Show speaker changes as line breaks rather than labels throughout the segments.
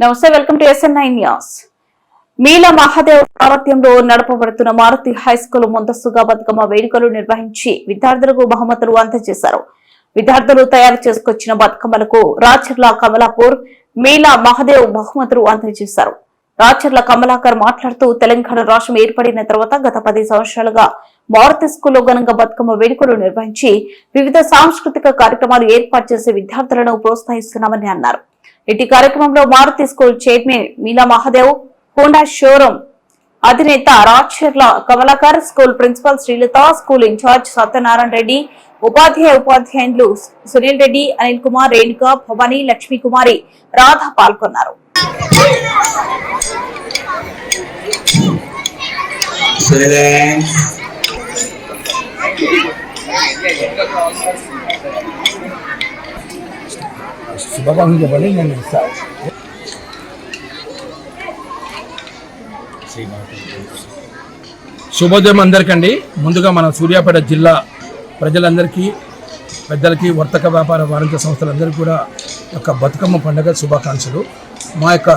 నమస్తే welcome to SN nine news మీల Mahadev సారథ్యంలో నడపబడుతున్న మారుతి హై స్కూల్ ముందస్తుగా బతుకమ్మ వేడుకలు నిర్వహించి విద్యార్థులకు బహుమతులు అందజేశారు. విద్యార్థులు తయారు చేసుకొచ్చిన బతుకమ్మలకు రాచర్ల కమలాపూర్ మీలా మహాదేవ్ బహుమతులు అందజేశారు. రాచర్ల కమలాకర్ మాట్లాడుతూ తెలంగాణ రాష్ట్రం ఏర్పడిన తర్వాత గత పది సంవత్సరాలుగా మారుతి స్కూల్లో ఘనంగా బతుకమ్మ వేడుకలు నిర్వహించి వివిధ సాంస్కృతిక కార్యక్రమాలు ఏర్పాటు చేసి విద్యార్థులను ప్రోత్సహిస్తున్నామని అన్నారు. ఇటు కార్యక్రమంలో మారుతి స్కూల్ చైర్మన్ మీలా మహాదేవ్ హోండా షోరూమ్ అధినేత Racharla Kamalakar school principal Srilatha school incharge Satyanarayana Reddy ఉపాధ్యాయ ఉపాధ్యాయులు సునీల్ రెడ్డి అనిల్ కుమార్ రేణుక భవాని లక్ష్మీ కుమారి రాధ పాల్గొన్నారు
Silence.
శుభాకాంక్షలు చెప్పండి నేను ఇస్తాను శుభోదయం అందరికండి. ముందుగా మన సూర్యాపేట జిల్లా ప్రజలందరికీ పెద్దలకి వర్తక వ్యాపార వాణిజ్య సంస్థలందరికీ కూడా యొక్క బతుకమ్మ పండుగ శుభాకాంక్షలు. మా యొక్క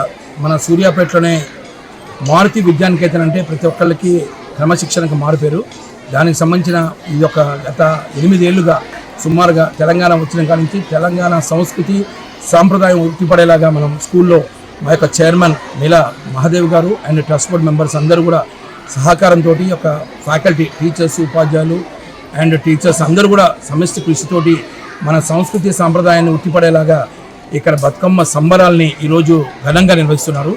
మన సూర్యాపేటలోనే మారుతి విద్యానికేతన్ అంటే ప్రతి ఒక్కళ్ళకి క్రమశిక్షణకు మారుపేరు. దానికి సంబంధించిన ఈ యొక్క గత ఎనిమిదేళ్ళుగా సుమారుగా తెలంగాణ వచ్చిన కాడి నుంచి తెలంగాణ సంస్కృతి సాంప్రదాయం ఉట్టిపడేలాగా మనం స్కూల్లో మా యొక్క చైర్మన్ నీల మహాదేవ్ గారు అండ్ ట్రస్ట్ బోర్డ్ మెంబర్స్ అందరూ కూడా సహకారంతో యొక్క ఫ్యాకల్టీ టీచర్స్ ఉపాధ్యాయులు అండ్ టీచర్స్ అందరూ కూడా సమిష్టి కృషితోటి మన సంస్కృతి సాంప్రదాయాన్ని ఉట్టిపడేలాగా ఇక్కడ బతుకమ్మ సంబరాల్ని ఈరోజు ఘనంగా నిర్వహిస్తున్నారు.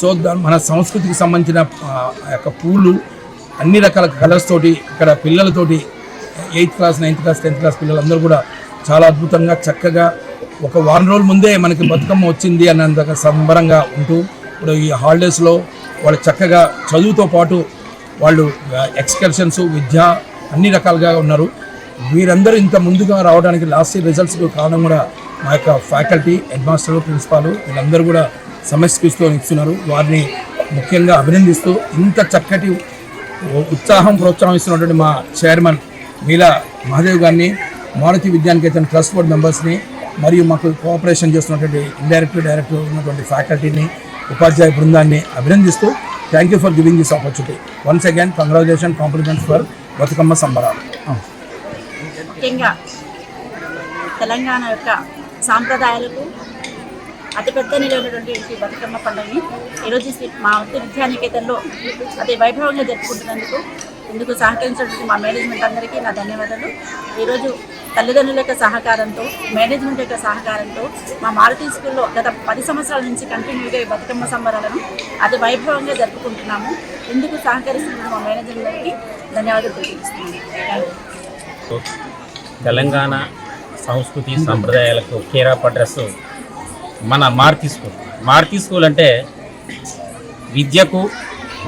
సో మన సంస్కృతికి సంబంధించిన యొక్క పూలు అన్ని రకాల కలర్స్ తోటి ఇక్కడ పిల్లలతోటి eighth class ninth class tenth class పిల్లలందరూ కూడా చాలా అద్భుతంగా చక్కగా ఒక వారం రోజుల ముందే మనకి బతుకమ్మ వచ్చింది అన్నంతగా సంబరంగా ఉంటూ ఇప్పుడు ఈ హాలిడేస్లో వాళ్ళు చక్కగా చదువుతో పాటు వాళ్ళు ఎక్స్కర్షన్స్ విద్య అన్ని రకాలుగా ఉన్నారు. వీరందరూ ఇంత ముందుగా రావడానికి లాస్ట్ ఇయర్ రిజల్ట్స్ కారణం కూడా మా యొక్క ఫ్యాకల్టీ హెడ్ మాస్టర్ ప్రిన్సిపాల్ వీళ్ళందరూ కూడా సమస్యతో ఇస్తున్నారు. వారిని ముఖ్యంగా అభినందిస్తూ ఇంత చక్కటి ఉత్సాహం ప్రోత్సాహం ఇస్తున్నటువంటి మా చైర్మన్ మీలా మహాదేవ్ గారిని మారుతి విద్యానికేతన్ ట్రస్ట్ బోర్డ్ మెంబర్స్ని మరియు మాకు కోఆపరేషన్ చేస్తున్నటువంటి ఇండైరెక్టర్ డైరెక్ట్ ఉన్నటువంటి ఫ్యాకల్టీని ఉపాధ్యాయ బృందాన్ని అభినందిస్తూ thank you for giving this opportunity once again congratulation compliments for Bathukamma సంబరాలు.
ముఖ్యంగా తెలంగాణ యొక్క సాంప్రదాయాలకు అతిపెద్ద నిలైనటువంటి బతుకమ్మ పండుగని ఈరోజు మా వృత్తి విద్యానికేతన్లో అతి వైభవంగా జరుపుకుంటున్నందుకు ఇందుకు సహకరించినటువంటి మా మేనేజ్మెంట్ అందరికీ నా ధన్యవాదాలు. ఈరోజు తల్లిదండ్రుల యొక్క సహకారంతో మేనేజ్మెంట్ యొక్క సహకారంతో మా మారుతి స్కూల్లో గత పది సంవత్సరాల నుంచి కంటిన్యూగా ఈ బతుకమ్మ సంబరాలను అతి వైభవంగా జరుపుకుంటున్నాము. ఇందుకు సహకరిస్తున్న మా మేనేజ్మెంట్కి? ధన్యవాదాలు తెలియజేస్తున్నాను.
తెలంగాణ సంస్కృతి సంప్రదాయాలకు కేరాప్ అడ్రస్ మన మారుతి స్కూల్. మారుతి స్కూల్ అంటే విద్యకు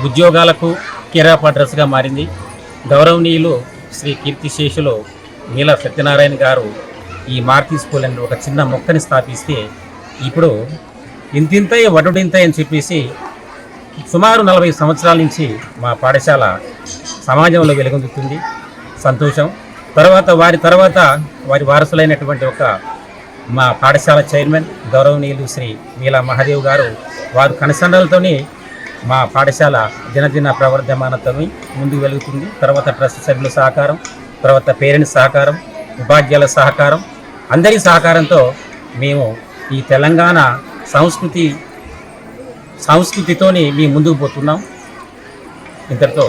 ఉద్యోగాలకు కేరాప్ అడ్రస్గా మారింది. గౌరవనీయులు శ్రీ కీర్తిశేషులు నీల సత్యనారాయణ గారు ఈ మారుతి స్కూల్ అని ఒక చిన్న మొక్కని స్థాపిస్తే ఇప్పుడు ఇంతింతై వటుడింతై అని చెప్పేసి సుమారు నలభై సంవత్సరాల నుంచి మా పాఠశాల సమాజంలో వెలుగొందుతుంది. సంతోషం. తర్వాత వారి తర్వాత వారి వారసులైనటువంటి ఒక మా పాఠశాల చైర్మన్ గౌరవనీయులు శ్రీ మీలా మహాదేవ్ గారు వారు కనసండలతోని మా పాఠశాల దినదిన ప్రవర్ధమానతో ముందుకు వెలుగుతుంది తర్వాత ట్రస్ట్ సభ్యుల సహకారం తర్వాత పేరెంట్స్ సహకారం ఉపాధ్యాయుల సహకారం. అందరి సహకారంతో మేము ఈ తెలంగాణ సంస్కృతి సంస్కృతితోని మేము ముందుకు పోతున్నాం. ఇంతటితో